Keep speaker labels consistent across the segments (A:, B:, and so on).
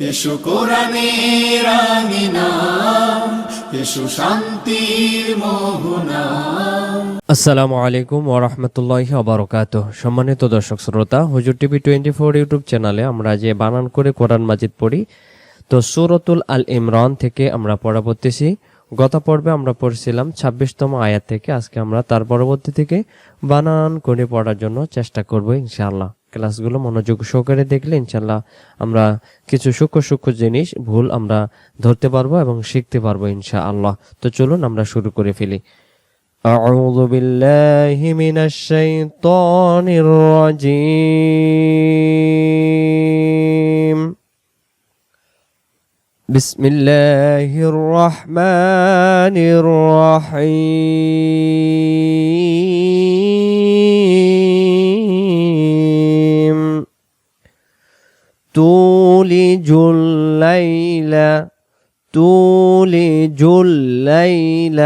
A: এসো কোরআনের আঙিনা, এসো শান্তির মোহনা।
B: আসসালামু আলাইকুম ওরহমতুল্লাহ অবরকাত সম্মানিত দর্শক শ্রোতা, হুজুর টিভি টোয়েন্টি ফোর ইউটিউব চ্যানেলে আমরা যে বানান করে কোরআন মাজিদ পড়ি, তো সুরতুল আল ইমরান থেকে আমরা পড়া পড়তেছি। গত পর্বে আমরা পড়ছিলাম ছাব্বিশতম আয়াত থেকে। আজকে আমরা তার পরবর্তী থেকে বানান করে পড়ার জন্য চেষ্টা করব ইনশাআল্লাহ। ক্লাসগুলো মনোযোগ সহকারে দেখলে ইনশাল্লাহ আমরা কিছু সূক্ষ্ম সূক্ষ্ম জিনিস ভুল আমরা ধরতে পারবো এবং শিখতে পারবো ইনশাআল্লাহ তো চলুন আমরা শুরু করে ফেলি أعوذ بالله من الشيطان الرجيم بسم الله الرحمن الرحيم تولج الليل تولج الليل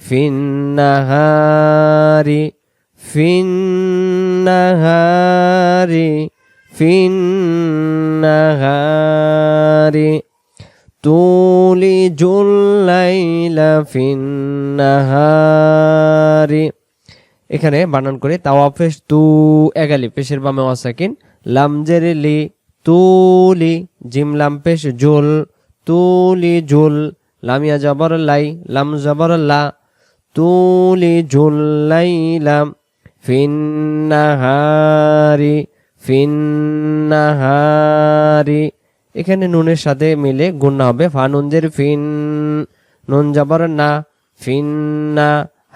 B: في النهار في النهار في النهار تولج الليل في النهار এখানে বানান করে তাওয়াফেশ তু এগালি পেশের বামে ওয়াসাকিন লামজের লি তুলি, জিম লামপেশ জুল, তুলি জুল লামিয়া জবর লাই, লাম জবর লা, তুলি জুল্লাইলাম ফিন্নাহারি ফিন্নাহারি। এখানে নুনের সাথে মিলে গুণা হবে, ফা ফানুনজের ফিন, নুন জবর না ফিন্না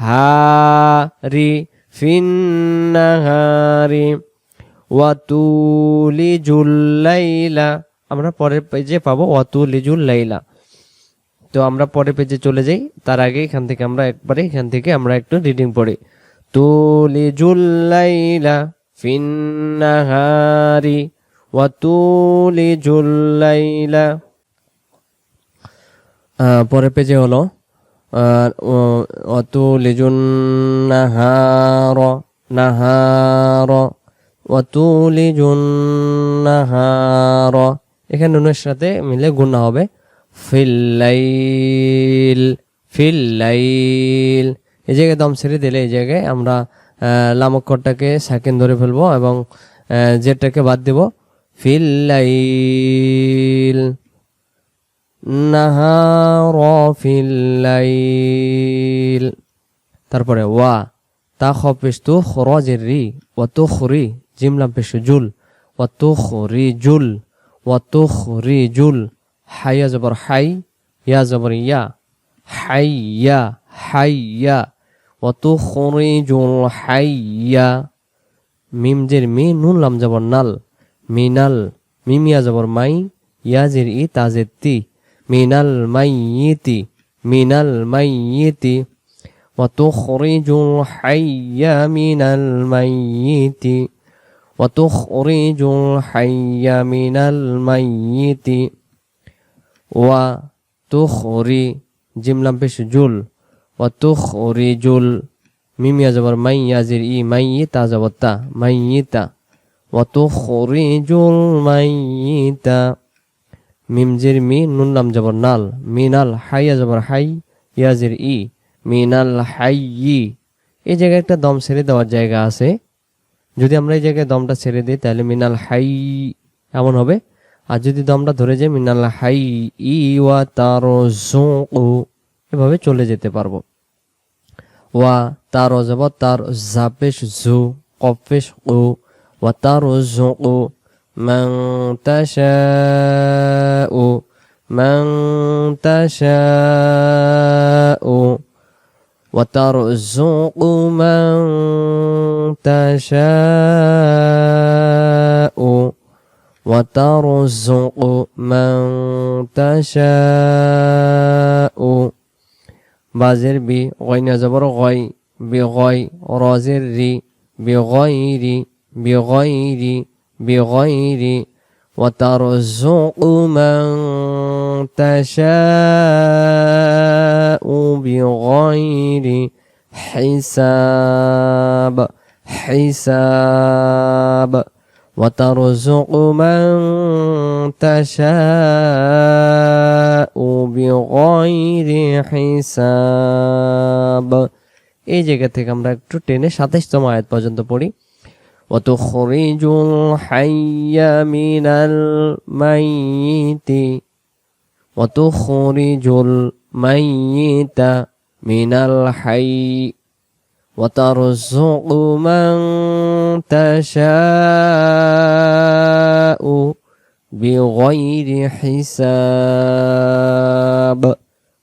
B: হারি ফিন্নাহারি। জুল্লাইলা আমরা পরের পেজে পাবো ওয়াতুলি লাইলা তো আমরা পরের পেজে চলে যাই। তার আগে এখান থেকে আমরা একবারে এখান থেকে আমরা একটু রিডিং পড়ি। তুলি জুল্লাইলা ফিন্নাহারি ওয়া তুলি জুল্লাইলা পরের পেজে হলো অতুলি জুন্নাহার নাহার। অতুলি জুন্নাহার এখানে নুনের সাথে মিলে গুণা হবে। ফিল্লাইল ফিল্লাইল। এই জায়গায় দম ছেড়ে দিলে এই জায়গায় আমরা লামকরটাকে সেকেন্ড ধরে ফেলব এবং জেটটাকে বাদ দেব। ফিল্লাইল, নাহার, ফিল্লাইল। তারপরে ওয়া তা খপেশ তু খরজের রি ও তো খরি জিমলাম পেশ জুল ও তো খরি জুল ও তো খরি জুল হাইয়া জবর হাই ইয়া জবর ইয়া হাইয়া হাইয়া অত খরিজুল হাইয়া মিম জের মি নুন লাম জবর নাল মিনাল মিমিয়া জবর মাই ইয়াজের ই তাজের তি মিনাল মাইয়িতি মিনাল মাইয়িতি وتخرج الحي من الميت وتخرج الحي من الميت ওয়া তুখরি জিমলাম পেশ জুল ওয়া তুখরি জুল মিমিয়া জবর মাই ইয়াজির ই মাই তা জবর তা মাই তা ওয়া তুখরি জুল মাই তা মিমজির মি নুন নাম জবর নাল মিনাল হাইয়া জবর হাই ইয়াজির ই মিনাল হাইয়ি এই জায়গায় একটা দম ছেড়ে দেওয়ার জায়গা আছে যদি আমরা এই জায়গায় দমটা ছেড়ে দিই তাহলে মিনাল হাই এমন হবে আর যদি দমটা ধরে যায় মিনাল হাই ই ওয়া তার ও এভাবে চলে যেতে পারবো ওয়া তার যাব তার জাপেশ জু কফেশ ও ওয়া তার ও من تشاء من تشاء وترزق من تشاء. وترزق من تشاء. بازر بي غين زبر غي بغي رازر ري بغير بغير بغير وترزق من تشاء بغير حساب حساب وترزق من تشاء بغير حساب এই জায়গা থেকে আমরা একটু টেনে সাতাইশতম আয়াত পর্যন্ত পড়ি وتخرج الحي من الميت وتخرج الميت من الحي وترزق من تشاء بغير حساب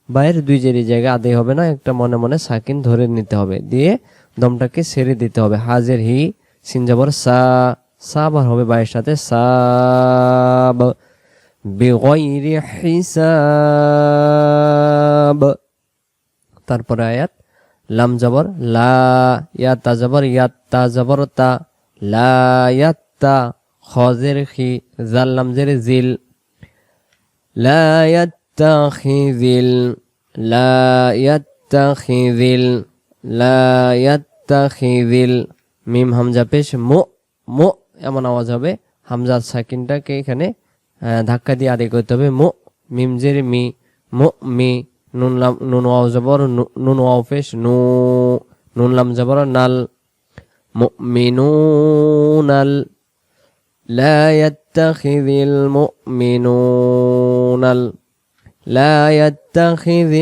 B: বাইরের দুই জেরি জায়গা আদায় হবে না একটা মনে মনে সাকিন ধরে নিতে হবে দিয়ে দমটাকে ছেড়ে দিতে হবে হাজের হি সিনজাবর সা সাবার হবে বাইরের সাথে সাব বেগয়রি হিসাব তারপরে আয়াত, লাম জবর, লা ইয়াতা জবর, ইয়াত্তা জবর তা লা ইয়াত্তা খজের খি, জাল লাম জের জিল, লা ইয়াত্তাখিযিল লা ইয়াত্তাখিযিল লা ইয়াত্তাখিযিল মিম হামজা পেশ, মো মো এমন আওয়াজ হবে। হামজা সাকিনটাকে এখানে ধাক্কা দিয়ে আদায় করতে হবে মো মিম জের মি মো মি নুন লাম নুন ওয়াও জবর নু- নুন ওয়াও পেশ নু নুন লাম জবর নাল মুমিনুনাল لا يتخذ المؤمنون ال- لا يتخذ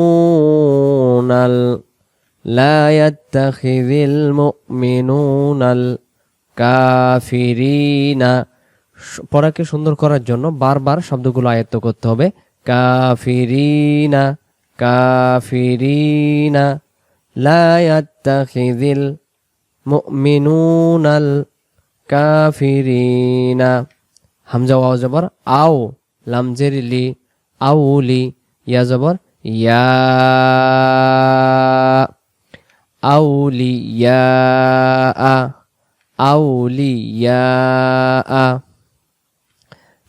B: المؤمنون ال- لا يتخذ المؤمنون الكافرين স- পড়াকে সুন্দর করার জন্য বারবার শব্দগুলো আয়ত্ত করতে হবে। কাফিরিনা কাফিরিনা, লা ইয়াত্তাখিযিল মুমিনুনাল কাফিরিনা। হামজা, ওয়াও জবর, আও, লাম, জের, লি আউলি ইয়া জবর, ইয়া আউলিয়া আউলিয়া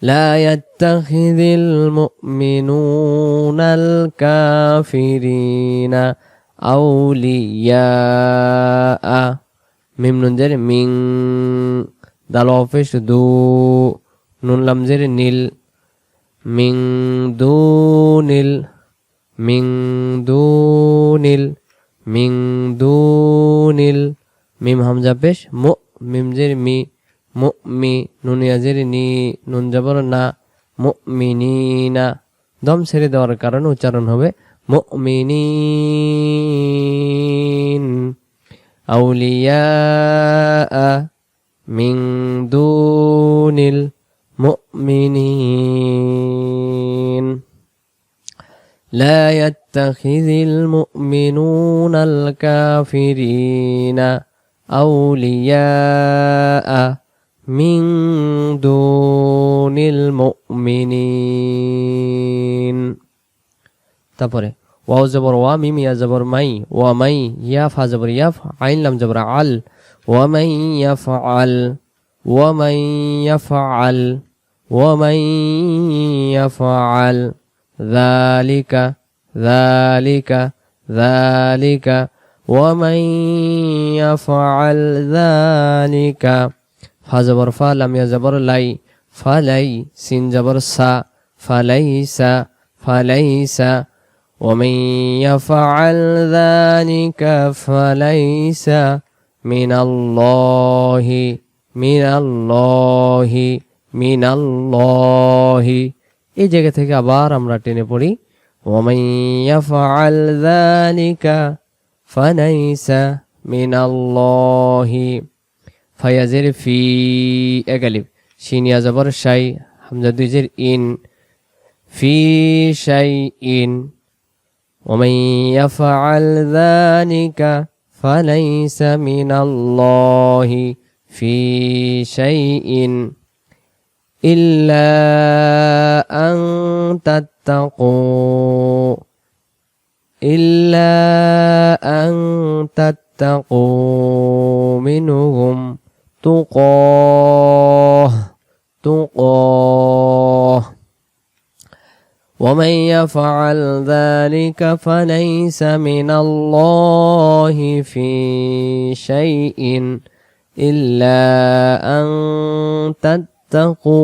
B: لا يتخذ المؤمنون الكافرين أولياء মিম নুন জের মিং দাল অফিস দু নুন লাম জের নীল মিং দু নীল মিং দু নীল মিং দু নীল মিম হামজা পেশ মো মিম জের মি মো মি নুন ইয়াজের নি নুন জবর না মো মিনিনা দম ছেড়ে দেওয়ার কারণে উচ্চারণ হবে মো মিনিন أولياء من دون المؤمنين لا يتخذ المؤمنون الكافرين أولياء من دون المؤمنين তারপরে ওয়াও জবর ওয়া মিম ইয়া জবর মাই ওয়া মাই ইয়া ফা জবর ইয়াফ আইন লাম জবর আল ওয়া মাই ইয়াফআল ওয়া মাই ইয়াফআল ওয়া মাই ইয়াফআল যালিকা যালিকা যালিকা ওয়া মাই ইয়াফআল যালিকা ফা জবর ফা লাম ইয়া জবর লাই ফালাই সিন জবর সা ফালাইসা ফালাইসা ومن يفعل ذلك فليس من الله من الله من الله এই জায়গা থেকে আবার আমরা টেনে পড়ি ومن يفعل ذلك فليس من الله ফায়াজের ফি একালিফ শিনিয়া জবর শাই হামজা দুইজের ইন ফি শাই ইন ومن يفعل ذلك فليس من الله في شيء إلا أن تتقوا إلا أن تتقوا منهم تقاه تقاه ومن يفعل ذلك فليس من الله في شيء إلا أن تتقوا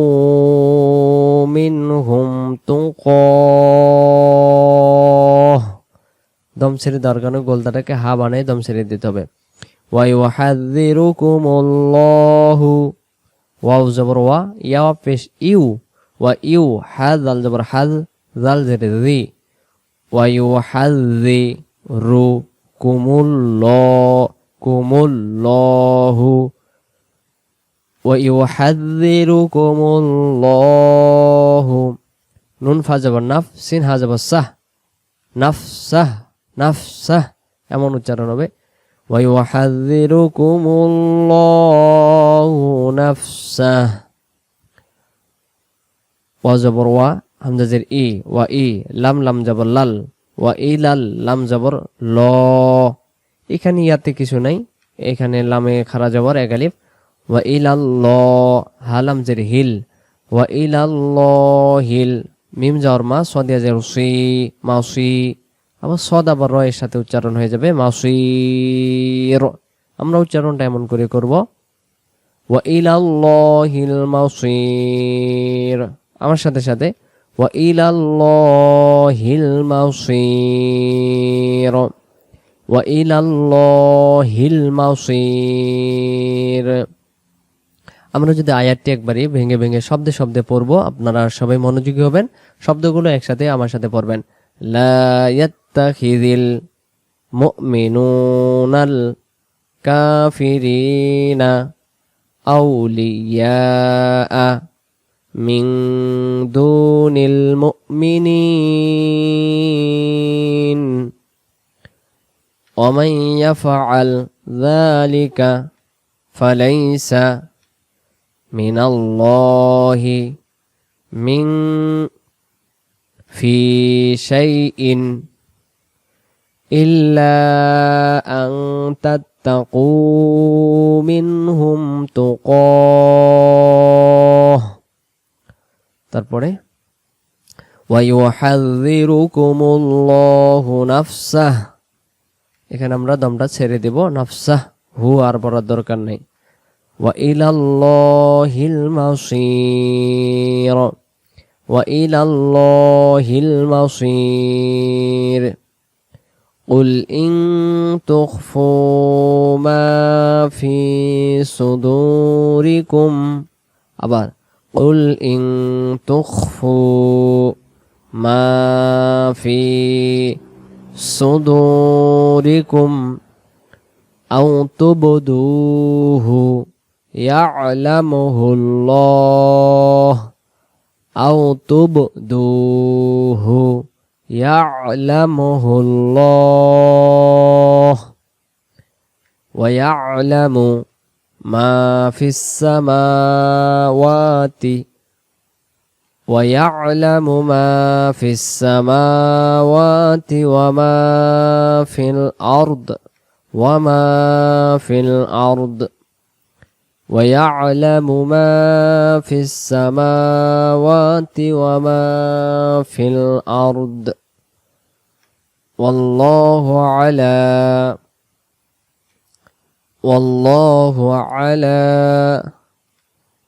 B: منهم تقاه দম ছেড়ে দেওয়ার কারণে গোলদাটাকে হা বানায় দম ছেড়ে দিতে হবে ওয়াইউহাযযিরুকুমুল্লাহু ওয়াও জবর ওয়া ইয়া পেশ ইউ ওয়া ইউ হাদ জাল জবর হাদ জাল জেরে রি ওয়াইউহাযযিরু কুমুল্ল কুমুল্লাহু ওয়াইউহাযযিরুকুমুল্লাহু নুন ফা জবর নাফ সিন হা জবর সাহ নাফসাহ নাফসাহ এমন উচ্চারণ হবে ويحذركم الله نفسه ওয়াজবর ওয়া হামজাজের ই ওয়া ই লাম লাম জবর লাল ওয়া ই লাল লাম জবর ল এখানে ইয়াতে কিছু নাই এখানে লামে খারা জবর একালিফ ওয়া ইলাল ল হালাম জের হিল ওয়া ইলাল হিল মিম যাওয়ার মা সদিয়া জের সি মাউসি আবার সদ আবার র এর সাথে উচ্চারণ হয়ে যাবে মাউসির আমরা উচ্চারণটা এমন করে করব। ওয়া ইলাল্লাহিল মাউসির আমার সাথে সাথে, ওয়া ইলাল্লাহিল মাউসির ওয়া ইলাল্লাহিল মাউসির আমরা যদি আয়াতটি একবারই ভেঙে ভেঙে শব্দে শব্দে পড়ব, আপনারা সবাই মনোযোগী হবেন, শব্দগুলো একসাথে আমার সাথে পড়বেন। লা يتخذ المؤمنون الكافرين أولياء من دون المؤمنين. ومن يفعل ذلك فليس من الله من في شيء إلا أن تتقوا منهم تقاه তারপরে ويحذركم الله نفسه এখানে আমরা দমটা ছেড়ে দেব নাফসাহ হু আর বলার দরকার নেই وإلى الله المصير وإلى الله المصير قل إن تخفوا ما في صدوركم আবার قل إن تخفوا ما في صدوركم أو تبدوه يعلمه الله أو تبدوه يعلمه الله ويعلم ما في السماوات ويعلم ما في السماوات وما في الأرض وما في الأرض ويعلم ما في السماوات وما في الأرض والله على والله على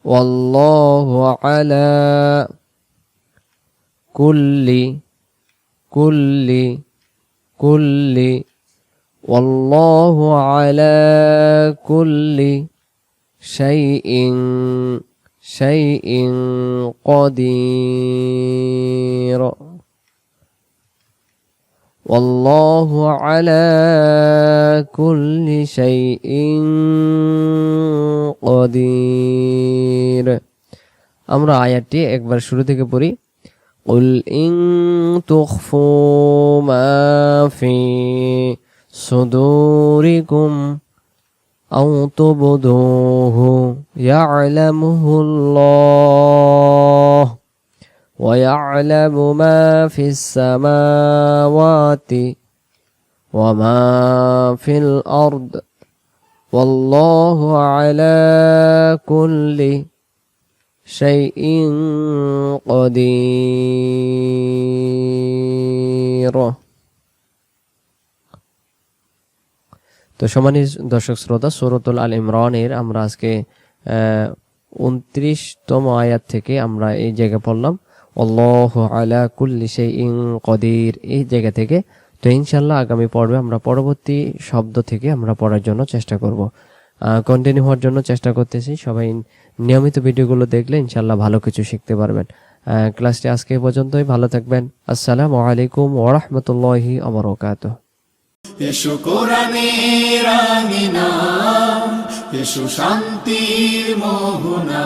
B: والله على كل كل كل والله على كل شيء شيء قدير والله على كل شيء قدير আমরা আয়াতটি একবার শুরু থেকে পড়ি قل إن تخفوا ما في صدوركم أو تبدوه يعلمه الله ويعلم ما في السماوات وما في الأرض والله على كل شيء قدير তো তো সম্মানিত দর্শক শ্রোতা সুরতুল আল ইমরানের আমরা আজকে উনত্রিশতম আয়াত থেকে আমরা এই জায়গায় পড়লাম আল্লাহ আলা কুল্লি ইন কদির। এই জায়গা থেকে তো ইনশাল্লাহ আগামী পর্বে আমরা পরবর্তী শব্দ থেকে আমরা পড়ার জন্য চেষ্টা করব। কন্টিনিউ হওয়ার জন্য চেষ্টা করতেছি। সবাই নিয়মিত ভিডিওগুলো দেখলে ইনশাল্লাহ ভালো কিছু শিখতে পারবেন। ক্লাসটি আজকে পর্যন্তই। ভালো থাকবেন। আসসালামু আলাইকুম ওরহমতুল্লাহি আবরকাত
A: এসো কোরআনের আঙিনা, এসো শান্তির মোহনা।